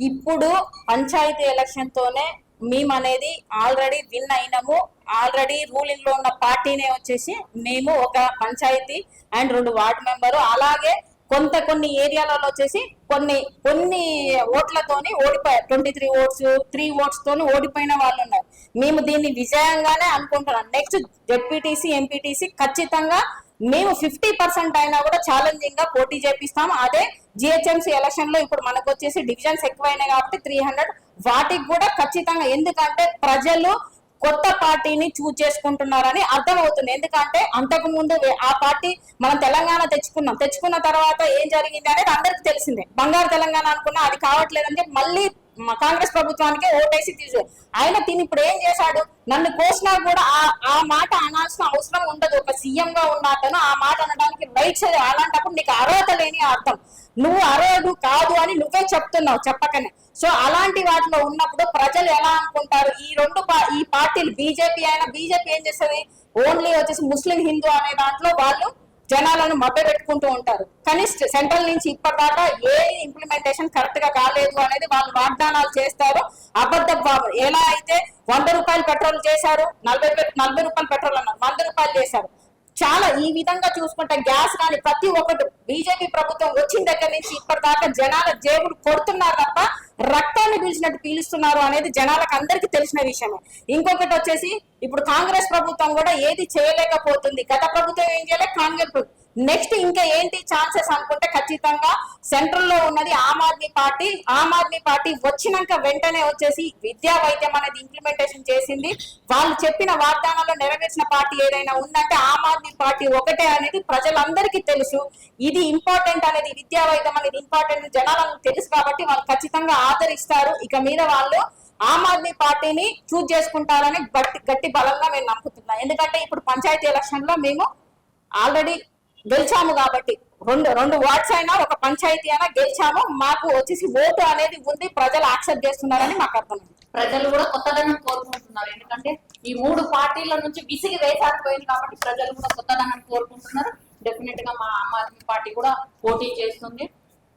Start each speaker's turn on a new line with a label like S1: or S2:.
S1: ఇప్పుడు పంచాయతీ ఎలక్షన్ తోనే మేము అనేది ఆల్రెడీ విన్ అయినాము. ఆల్రెడీ రూలింగ్లో ఉన్న పార్టీనే వచ్చేసి మేము ఒక పంచాయతీ అండ్ రెండు వార్డు మెంబరు. అలాగే కొంత కొన్ని ఏరియాలలో వచ్చేసి కొన్ని కొన్ని ఓట్లతోని ఓడిపోయారు twenty three votes three votes తోని ఓడిపోయిన వాళ్ళు ఉన్నారు. మేము దీన్ని విజయంగానే అనుకుంటున్నాం. నెక్స్ట్ జెడ్పీటీసీ ఎంపీటీసీ ఖచ్చితంగా మేము ఫిఫ్టీ పర్సెంట్ అయినా కూడా ఛాలెంజింగ్గా పోటీ చేపిస్తాం. అదే జిహెచ్ఎంసీ ఎలక్షన్లో ఇప్పుడు మనకు వచ్చేసి డివిజన్స్ ఎక్కువైనాయి కాబట్టి త్రీ హండ్రెడ్ వాటికి కూడా ఖచ్చితంగా ఎందుకంటే ప్రజలు కొత్త పార్టీని చూజ్ చేసుకుంటున్నారని అర్థమవుతుంది. ఎందుకంటే అంతకు ముందు ఆ పార్టీ మనం తెలంగాణ తెచ్చుకున్నాం. తెచ్చుకున్న తర్వాత ఏం జరిగింది అనేది అందరికి తెలిసిందే. బంగారు తెలంగాణ అనుకున్నా అది కావట్లేదని చెప్పి మళ్ళీ కాంగ్రెస్ ప్రభుత్వానికి ఓటేసి తీసు ఆయన తిని ఇప్పుడు ఏం చేశాడు? నన్ను కోసినా కూడా ఆ ఆ మాట అనాల్సిన అవసరం ఉండదు. ఒక సీఎం గా ఉన్న అతను ఆ మాట అనడానికి రైట్స్ అలాంటప్పుడు నీకు అర్హత లేని అర్థం. నువ్వు అర్హుడు కాదు అని నువ్వే చెప్తున్నావు చెప్పకనే. సో అలాంటి వాటిలో ఉన్నప్పుడు ప్రజలు ఎలా అనుకుంటారు? ఈ రెండు పా- ఈ పార్టీలు బీజేపీ అయినా బీజేపీ ఏం చేస్తుంది? ఓన్లీ వచ్చేసి ముస్లిం హిందూ అనే దాంట్లో వాళ్ళు జనాలను మభ్య పెట్టుకుంటూ ఉంటారు. కానీ సెంట్రల్ నుంచి ఇప్పటిదాకా ఏ ఇంప్లిమెంటేషన్ కరెక్ట్గా కాలేదు అనేది వాళ్ళు వాగ్దానాలు చేస్తారు. అబద్ధ ఎలా అయితే వంద రూపాయలు పెట్రోల్ చేశారు నలభై నలభై రూపాయలు పెట్రోల్ అన్నారు. వంద రూపాయలు చేశారు. చాలా ఈ విధంగా చూసుకుంటే గ్యాస్ కానీ ప్రతి ఒక్కటి బీజేపీ ప్రభుత్వం వచ్చిన దగ్గర నుంచి ఇప్పటిదాకా జనాల జేబులు కొడుతున్నారు తప్ప రక్తాన్ని పీల్చినట్టు పీలుస్తున్నారు అనేది జనాలకు అందరికీ తెలిసిన విషయమే. ఇంకొకటి వచ్చేసి ఇప్పుడు కాంగ్రెస్ ప్రభుత్వం కూడా ఏది చేయలేకపోతుంది. గత ప్రభుత్వం ఏం చేయలేదు కాంగ్రెస్ నెక్స్ట్ ఇంకా ఏంటి ఛాన్సెస్ అనుకుంటే ఖచ్చితంగా సెంట్రల్లో ఉన్నది ఆమ్ ఆద్మీ పార్టీ. ఆమ్ ఆద్మీ పార్టీ వచ్చినాక వెంటనే వచ్చేసి విద్యా వైద్యం అనేది ఇంప్లిమెంటేషన్ చేసింది. వాళ్ళు చెప్పిన వాగ్దానాల్లో నెరవేర్చిన పార్టీ ఏదైనా ఉందంటే ఆమ్ ఆద్మీ పార్టీ ఒకటే అనేది ప్రజలందరికీ తెలుసు. ఇది ఇంపార్టెంట్ అనేది విద్యా వైద్యం అనేది ఇంపార్టెంట్ జనాలకు తెలుసు కాబట్టి వాళ్ళు ఖచ్చితంగా ఆదరిస్తారు. ఇక మీద వాళ్ళు ఆమ్ ఆద్మీ పార్టీని చూజ్ చేసుకుంటారని గట్టి గట్టి బలంగా మేము నమ్ముతున్నాం. ఎందుకంటే ఇప్పుడు పంచాయతీ ఎలక్షన్లో మేము ఆల్రెడీ గెలిచాము కాబట్టి రెండు రెండు వార్డ్స్ అయినా ఒక పంచాయతీ అయినా గెలిచాము. మాకు వచ్చేసి ఓటు అనేది ఉంది. ప్రజలు యాక్సెప్ట్ చేస్తున్నారని మాకు అర్థమైంది.
S2: ప్రజలు కూడా కొత్తదనం కోరుకుంటున్నారు. ఎందుకంటే ఈ మూడు పార్టీల నుంచి విసిగి వేసారిపోయింది కాబట్టి ప్రజలు కూడా కొత్తదనం కోరుకుంటున్నారు. డెఫినెట్గా మా ఆమ్ ఆద్మీ పార్టీ కూడా పోటీ చేస్తుంది.